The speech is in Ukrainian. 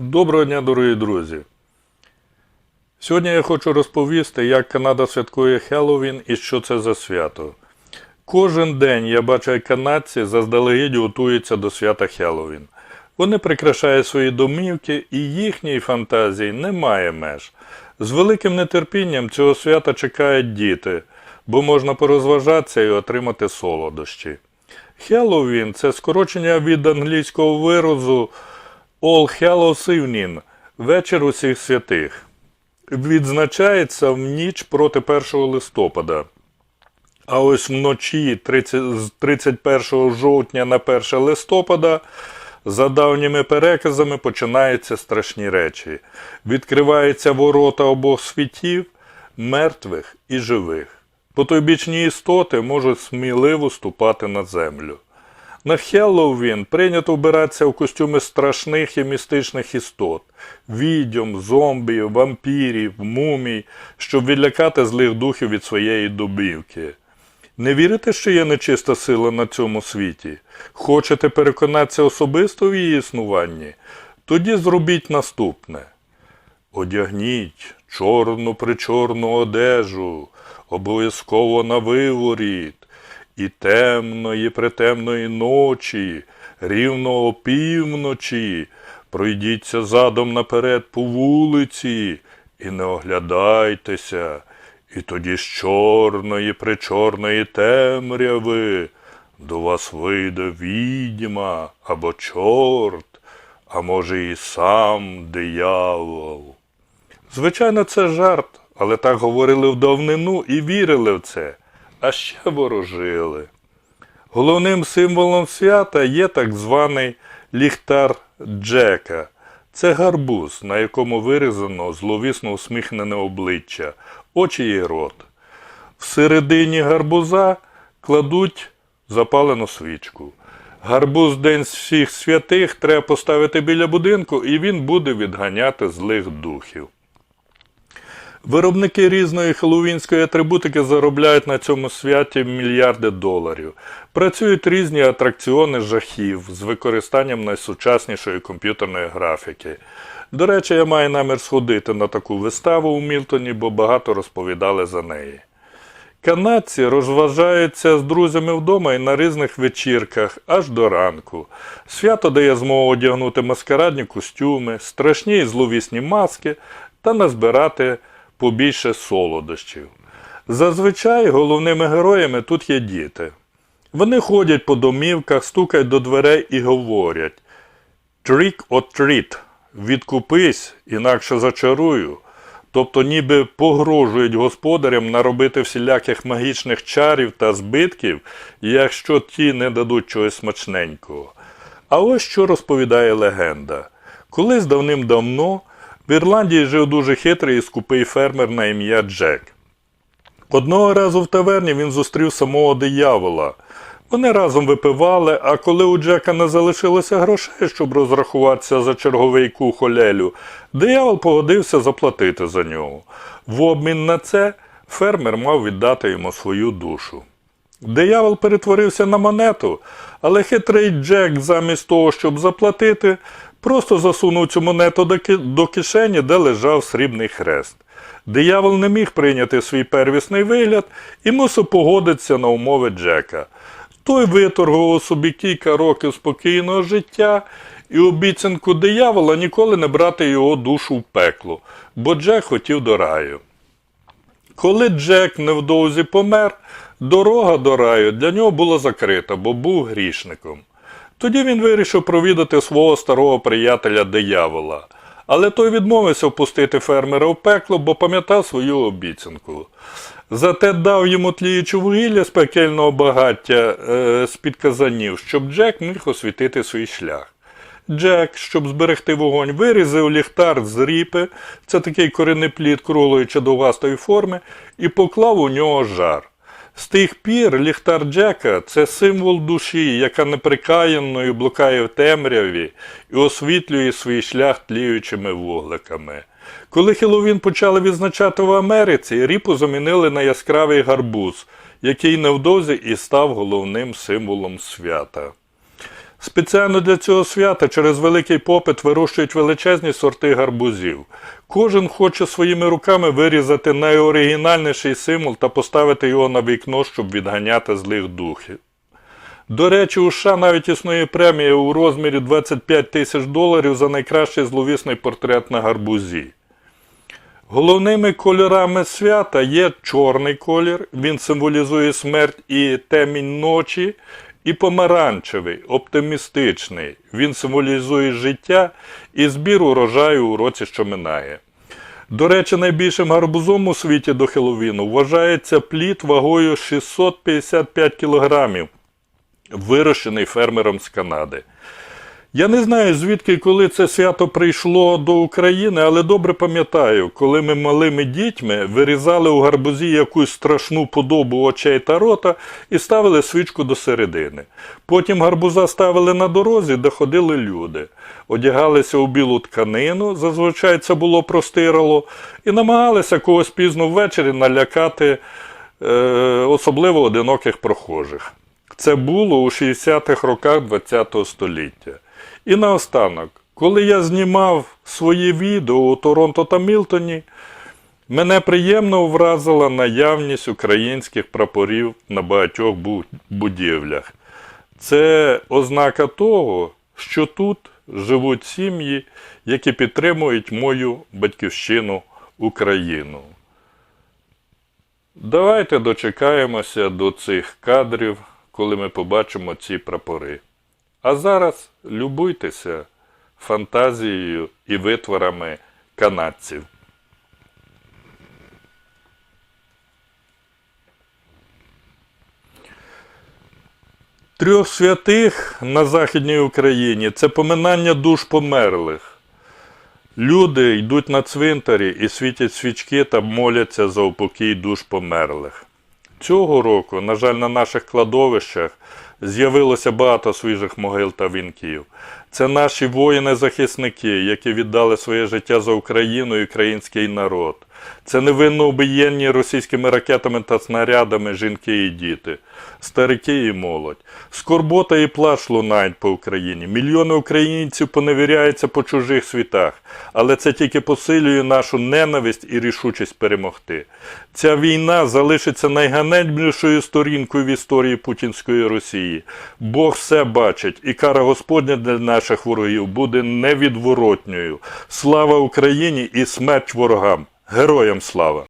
Доброго дня, дорогі друзі! Сьогодні я хочу розповісти, як Канада святкує Хеллоуін і що це за свято. Кожен день я бачу, як канадці заздалегідь готуються до свята Хеллоуін. Вони прикрашають свої домівки і їхній фантазії немає меж. З великим нетерпінням цього свята чекають діти, бо можна порозважатися і отримати солодощі. Хеллоуін – це скорочення від англійського виразу All Hallows Evening – вечір усіх святих. Відзначається в ніч проти 1 листопада. А ось вночі 30, з 31 жовтня на 1 листопада за давніми переказами починаються страшні речі. Відкриваються ворота обох світів, мертвих і живих. Потойбічні істоти можуть сміливо ступати на землю. На Хеллоуін прийнято вбиратися в костюми страшних і містичних істот відьом, зомбі, вампірів, мумій, щоб відлякати злих духів від своєї домівки. Не вірите, що є нечиста сила на цьому світі? Хочете переконатися особисто в її існуванні? Тоді зробіть наступне. Одягніть чорну причорну одежу, обов'язково на виворіт, і темної притемної ночі, рівно опівночі, пройдіться задом наперед по вулиці і не оглядайтеся, і тоді з чорної причорної темряви до вас вийде відьма або чорт, а може і сам диявол. Звичайно, це жарт, але так говорили в давнину і вірили в це, а ще ворожили. Головним символом свята є так званий ліхтар Джека. Це гарбуз, на якому вирізано зловісно усміхнене обличчя, очі і рот. Всередині гарбуза кладуть запалену свічку. Гарбуз День всіх святих треба поставити біля будинку, і він буде відганяти злих духів. Виробники різної хеллоуінської атрибутики заробляють на цьому святі мільярди доларів. Працюють різні атракціони жахів з використанням найсучаснішої комп'ютерної графіки. До речі, я маю намір сходити на таку виставу у Мілтоні, бо багато розповідали за неї. Канадці розважаються з друзями вдома і на різних вечірках аж до ранку. Свято дає змогу одягнути маскарадні костюми, страшні і зловісні маски та назбирати побільше солодощів. Зазвичай головними героями тут є діти. Вони ходять по домівках, стукають до дверей і говорять Trick or treat, відкупись, інакше зачарую. Тобто ніби погрожують господарям наробити всіляких магічних чарів та збитків, якщо ті не дадуть чогось смачненького. А ось що розповідає легенда. Колись давним-давно в Ірландії жив дуже хитрий і скупий фермер на ім'я Джек. Одного разу в таверні він зустрів самого диявола. Вони разом випивали, а коли у Джека не залишилося грошей, щоб розрахуватися за черговий кухолелю, диявол погодився заплатити за нього. В обмін на це фермер мав віддати йому свою душу. Диявол перетворився на монету, але хитрий Джек, замість того, щоб заплатити, просто засунув цю монету до кишені, де лежав срібний хрест. Диявол не міг прийняти свій первісний вигляд і мусив погодитися на умови Джека. Той виторгував собі кілька років спокійного життя і обіцянку диявола ніколи не брати його душу в пекло, бо Джек хотів до раю. Коли Джек невдовзі помер, дорога до раю для нього була закрита, бо був грішником. Тоді він вирішив провідати свого старого приятеля диявола. Але той відмовився впустити фермера в пекло, бо пам'ятав свою обіцянку. Зате дав йому тліюче вугілля з пекельного багаття е, з-під казанів, щоб Джек міг освітити свій шлях. Джек, щоб зберегти вогонь, вирізав ліхтар з ріпи, це такий корінний плід круглої чи довгастої форми, і поклав у нього жар. З тих пір ліхтар Джека це символ душі, яка неприкаянною блукає в темряві і освітлює свій шлях тліючими вугликами. Коли Хеллоуін почали відзначати в Америці, ріпу замінили на яскравий гарбуз, який невдовзі і став головним символом свята. Спеціально для цього свята через великий попит вирощують величезні сорти гарбузів. Кожен хоче своїми руками вирізати найоригінальніший символ та поставити його на вікно, щоб відганяти злих духів. До речі, у США навіть існує премія у розмірі 25 тисяч доларів за найкращий зловісний портрет на гарбузі. Головними кольорами свята є чорний колір, він символізує смерть і темінь ночі, і помаранчевий, оптимістичний. Він символізує життя і збір урожаю у році, що минає. До речі, найбільшим гарбузом у світі до Хеловіну вважається плід вагою 655 кілограмів, вирощений фермером з Канади. Я не знаю, звідки коли це свято прийшло до України, але добре пам'ятаю, коли ми малими дітьми вирізали у гарбузі якусь страшну подобу очей та рота і ставили свічку до середини. Потім гарбуза ставили на дорозі, де ходили люди. Одягалися у білу тканину, зазвичай це було простирало, і намагалися когось пізно ввечері налякати е, особливо одиноких прохожих. Це було у 60-х роках ХХ століття. І наостанок, коли я знімав свої відео у Торонто та Мілтоні, мене приємно вразила наявність українських прапорів на багатьох будівлях. Це ознака того, що тут живуть сім'ї, які підтримують мою батьківщину Україну. Давайте дочекаємося до цих кадрів, коли ми побачимо ці прапори. А зараз любуйтеся фантазією і витворами канадців. Трьох святих на Західній Україні це поминання душ померлих. Люди йдуть на цвинтарі і світять свічки та моляться за упокій душ померлих. Цього року, на жаль, на наших кладовищах з'явилося багато свіжих могил та вінків. Це наші воїни-захисники, які віддали своє життя за Україну і український народ. Це невинно убиєнні російськими ракетами та снарядами жінки і діти, старики і молодь. Скорбота і плач лунають по Україні. Мільйони українців поневіряються по чужих світах, але це тільки посилює нашу ненависть і рішучість перемогти. Ця війна залишиться найганебнішою сторінкою в історії путінської Росії. Бог все бачить, і кара Господня для наших ворогів буде невідворотньою. Слава Україні і смерть ворогам! Героям слава!